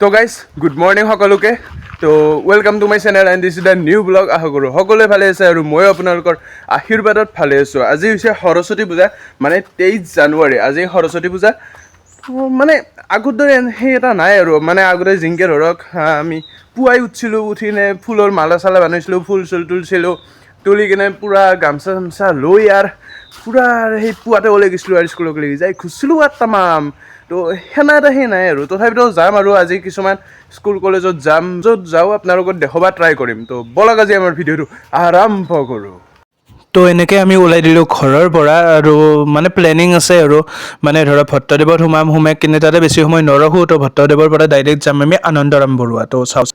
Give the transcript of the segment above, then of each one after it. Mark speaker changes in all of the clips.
Speaker 1: তো guys good morning সকলোকে। তো welcome to my channel and this is the new vlog আশা কৰোঁ সকলোৱে ভালে আছে আৰু ময়ো আপোনালোকৰ আশীৰ্বাদত ভালে আছোঁ। আজি হৈছে সৰস্বতী পূজা মানে তেইছ জানুৱাৰী। আজি সৰস্বতী পূজা। মানে আগৰ দৰে সেই এটা নাই আৰু। মানে আগতে জিংকে ধৰক আমি পুৱাই উঠিছিলোঁ উঠি কিনে ফুলৰ মালা চালা বনাইছিলোঁ ফুল চুল তুলিছিলোঁ, তুলি কিনে পূৰা গামচা চামচা লৈ আৰু পূৰা সেই পুৱাতে ওলাই গৈছিলোঁ আৰু স্কুলক লাগি। যাই খুজিছিলোঁ আৰু তামাম। তো সেনা এটা সেই নাই আৰু। তথাপিতো যাম আৰু আজি কিছুমান স্কুল, কলেজত যাম। য'ত যাওঁ আপোনালোকক দেখাব ট্ৰাই কৰিম। তো ব'লক আজি আমাৰ ভিডিঅ'টো। আৰম্ভ কৰোঁ।
Speaker 2: তো এনেকৈ আমি ওলাই দিলোঁ ঘৰৰ পৰা আৰু মানে প্লেনিং আছে আৰু। মানে ধৰক ভট্টদেৱত সোমাম, সোমাই কিনে তাতে বেছি সময় নৰখোঁ, তো ভট্টদেৱৰ পৰা ডাইৰেক্ট যাম আমি আনন্দৰাম বৰুৱা, তো চাওঁ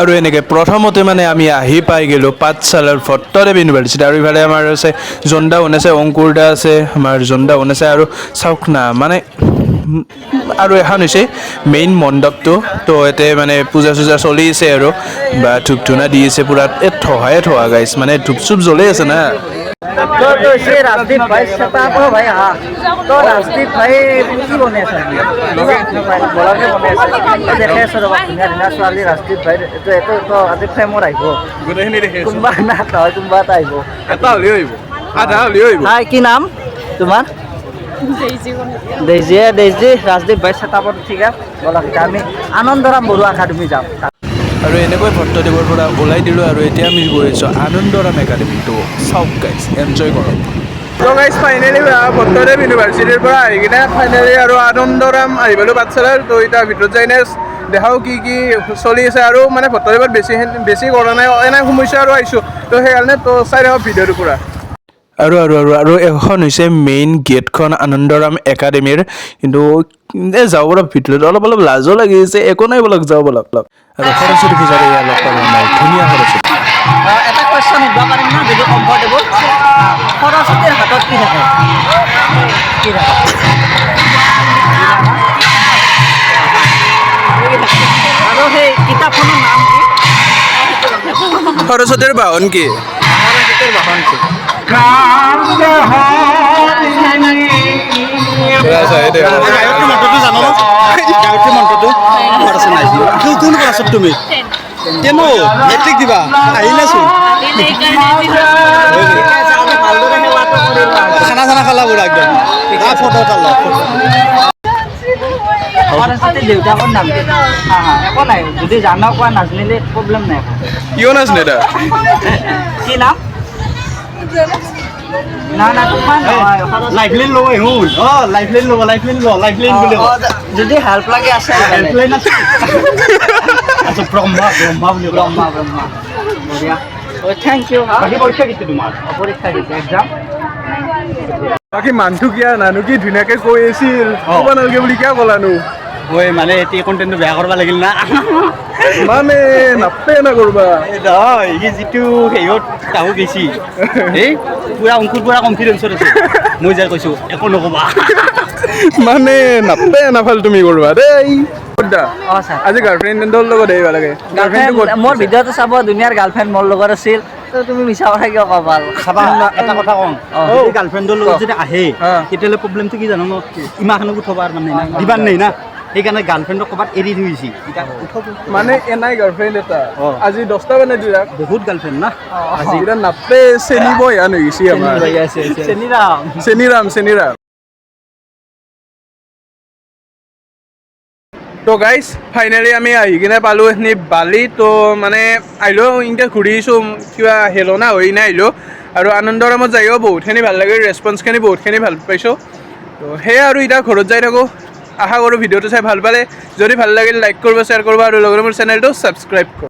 Speaker 2: আৰু এনেকৈ প্ৰথমতে মানে আমি আহি পাই গ'লোঁ পাঠশালাৰ ভট্টদেৱ ইউনিভাৰ্চিটি। আৰু ইফালে আমাৰ আছে জন্দা আছে অংকুৰ দা আছে, আমাৰ জন্দা আছে আৰু চাওক না মানে আৰু এখন হৈছে মেইন মণ্ডপটো, তো ইয়াতে মানে পূজা চূজা চলি আছে আৰু। বা ধূপ ধূনা দি আছে পূৰা এই থহায়ে থহা গাইছ মানে ধূপ চুপ জ্বলি আছে না।
Speaker 3: সে রাজদীপ ভাই সেটা তো ভাই হা তো রাজদীপ ভাই কি বনে আছে বলাকে বনে আছে তো দেখে আছে ৰ'বা ধুনীয়া ধুনীয়া ছোৱালী ৰাজদীপ ভাই এইটো এইটো তো আজি ফ্ৰেমৰ আহিব কোনোবা না নহয় কোনোবা এটা আহিব
Speaker 1: এটা হ'লেও আহিব আধা হ'লেও আহিব
Speaker 3: হাই কি নাম তোমাৰ দেইজিয়ে দেইজি ৰাজদীপ ভাই চেটাপত ঠিক আছে ব'লা আমি আনন্দৰাম বৰুৱা একাডেমি যাম।
Speaker 2: আৰু এনেকৈ ভট্টদেৱৰ পৰা ওলাই দিলোঁ আৰু এতিয়া আমি গৈ আছোঁ আনন্দৰাম একাডেমীটো। চাওক গাইছ এনজয় কৰক।
Speaker 1: তো গাইজ ফাইনেলি ভট্টদেৱ ইউনিভাৰ্চিটিৰ পৰা আহি কিনে ফাইনেলি আৰু আনন্দৰাম আহি পালোঁ পাঠশালাৰ। তো এতিয়া ভিতৰত যাই কিনে দেখাওঁ কি কি চলি আছে আৰু মানে ভট্টদেৱত বেছি বেছি কৰা নাই, এনে সমস্যা আৰু আহিছোঁ। তো সেইকাৰণে তো চাই থাকক ভিডিঅ'টো পূৰা।
Speaker 2: আৰু আৰু আৰু আৰু এখন হৈছে মেইন গেটখন আনন্দৰাম একাডেমীৰ। কিন্তু এই যাওঁ বলক ভিতৰত অলপ অলপ লাজো লাগিছে একো নাই বলক যাওঁ বলক অলপ। আৰু সৰস্বতী পূজাৰে ইয়াৰ লগ পালোঁ আমাৰ ধুনীয়া সৰস্বতী
Speaker 3: এটা কুৱেশ্যন সুধিব পাৰিম না যদি কমফৰ্টেবল সৰস্বতীৰ হাতত কি থাকে? কি থাকে? আৰু সেই কিতাপখনৰ নাম কি?
Speaker 1: সৰস্বতীৰ বাহন কি?
Speaker 4: কোন ক্লাছত তুমি কেনো মেট্ৰিক দিবা আহিলাচোন খানা চানা খালা বুঢ়া একদম ফটো এটা ল ফটো
Speaker 3: সৰস্বতীৰ দেউতাকৰ নাম একো নাই যদি জানা কোৱা নাজানিলে প্ৰব্লেম নাই।
Speaker 1: কিয় নাজানে
Speaker 3: কি নাম
Speaker 4: লাইফলাইন ল'ব শুন অ লাইফলাইন ল'ব লাইফলাইন ল লাইফলাইন বুলি
Speaker 3: অ, অ, যদি হেল্প লাগে আছে
Speaker 4: লাইফলাইন আছে? আচ্ছা ব্ৰহ্মা ব্ৰহ্মা বুলি
Speaker 3: ব্ৰহ্মা ব্ৰহ্মা বঢ়িয়া থেংক ইউ
Speaker 4: বাকী পৰীক্ষা কেতিয়া তোমাৰ
Speaker 3: পৰীক্ষা দিছে এক্সাম
Speaker 1: বাকী মানুহটো কিয় নানো কি ধুনীয়াকৈ কৈ আছিল। ক'ব নালাগে বুলি কিয় ক'লানো?
Speaker 4: ঐ মানে এতিয়া কণ্টেণ্টটো বেয়া কৰিব লাগিল না।
Speaker 1: মানে নাপে না কৰবা।
Speaker 4: নহয় সি যিটো হেৰিয়ত তাহো গেছি এই পুৰা অংকুৰ পুৰা কনফিডেঞ্চত আছে। মই যাই কৈছোঁ একো নক'বা।
Speaker 1: মানে নাপে নাফাল তুমি কৰবা দেই। আজি গাৰ্লফ্ৰেণ্ডৰ লগত আহিব লাগে।
Speaker 3: মোৰ ভিডিঅ'টো চাব দুনিয়াৰ গাৰ্লফ্ৰেণ্ড মোৰ লগত আছিল। তুমি মিছা কথা কিয় ক'বা?
Speaker 4: চাবা এটা কথা কওঁ। গাৰ্লফ্ৰেণ্ডৰ লগত যদি আহে। তেতিয়াহ'লে প্ৰব্লেমটো কি জানো? ন ইমানখনক উঠাবাৰ মানে না দিবাৰ নাই না। সেইকাৰণে গাৰ্লফ্ৰেণ্ডক ক'ৰবাত এৰি থৈছি
Speaker 1: মানে এনাই গাৰ্লফ্ৰেণ্ড এটা। আজি দহটা মানে দিলাক
Speaker 4: বহুত গাৰ্লফ্ৰেণ্ড না?
Speaker 1: আজি এতিয়া নাপে চেনিব ইয়ান হৈ গৈছে আমাৰ?
Speaker 3: চেনিৰাম।
Speaker 1: চেনিৰাম চেনিৰাম। তো গাইজ ফাইনেলি আমি আহি কিনে পালোঁ এইখিনি বালি। তো মানে আহিলোঁ ইনকে ঘূৰি আহিছোঁ কিবা হেলনা হৈ কিনে আহিলোঁ আৰু আনন্দৰামত যায়ো বহুতখিনি ভালো লাগিল ৰেচপন্সখিনি বহুতখিনি ভালো পাইছোঁ। তো সেয়ে আৰু এতিয়া ঘৰত যাই থাকোঁ। আশা কৰোঁ ভিডিঅ'টো চাই ভালো পালে। যদি ভালো লাগিল লাইক কৰিব শ্বেয়াৰ কৰিব আৰু লগতে মোৰ চেনেলটো ছাবস্ক্ৰাইব কৰক